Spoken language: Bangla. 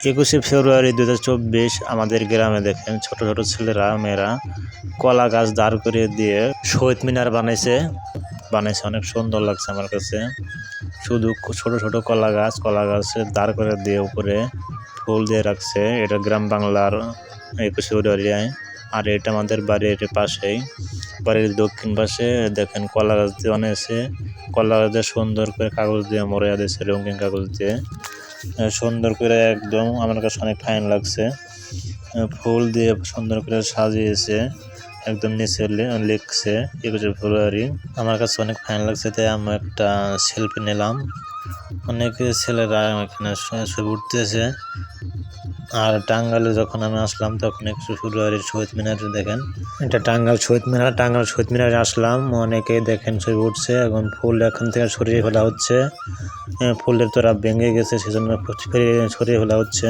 একুশে ফেব্রুয়ারি দু হাজার চব্বিশ আমাদের গ্রামে দেখেন ছোট ছোট ছেলেরা, মেয়েরা কলা গাছ দাঁড় করিয়ে দিয়ে শহীদ মিনার বানাইছে। বানাইছে, অনেক সুন্দর লাগছে আমার কাছে। শুধু ছোট ছোট কলা গাছ, কলা গাছে দাঁড় করে দিয়ে উপরে ফুল দিয়ে রাখছে। এটা গ্রাম বাংলার একুশে ফেব্রুয়ারি। আর এটা আমাদের বাড়ির পাশেই। বাড়ির দক্ষিণ পাশে দেখেন কলা গাছ দিয়ে বানিয়েছে। কলা গাছ দিয়ে সুন্দর করে কাগজ দিয়ে মরিয়া দিয়েছে, রঙিন কাগজ দিয়ে। সুন্দর করে একদম আমার কাছে অনেক ফাইন লাগছে। ফুল দিয়ে সুন্দর করে সাজিয়েছে, একদম নিচে লিখছে, একুশে ফেব্রুয়ারি। আমার কাছে অনেক ফাইন লাগছে, তাই আমি একটা সেলফি নিলাম। অনেক ছেলেরা এখানে ছবি উঠতেছে আর টাঙ্গালে যখন আমি আসলাম, তখন একুশে ফেব্রুয়ারির শহীদ মিনার দেখেন। এটা টাঙ্গাল শহীদ মিনার টাঙ্গাল শহীদ মিনারে আসলাম। অনেকে দেখেন ছবি উঠছে এখন ফুল এখান থেকে সরিয়ে ফেলা হচ্ছে। ফুলের তোরা ভেঙে গেছে, সেজন্য সরিয়ে ফেলা হচ্ছে।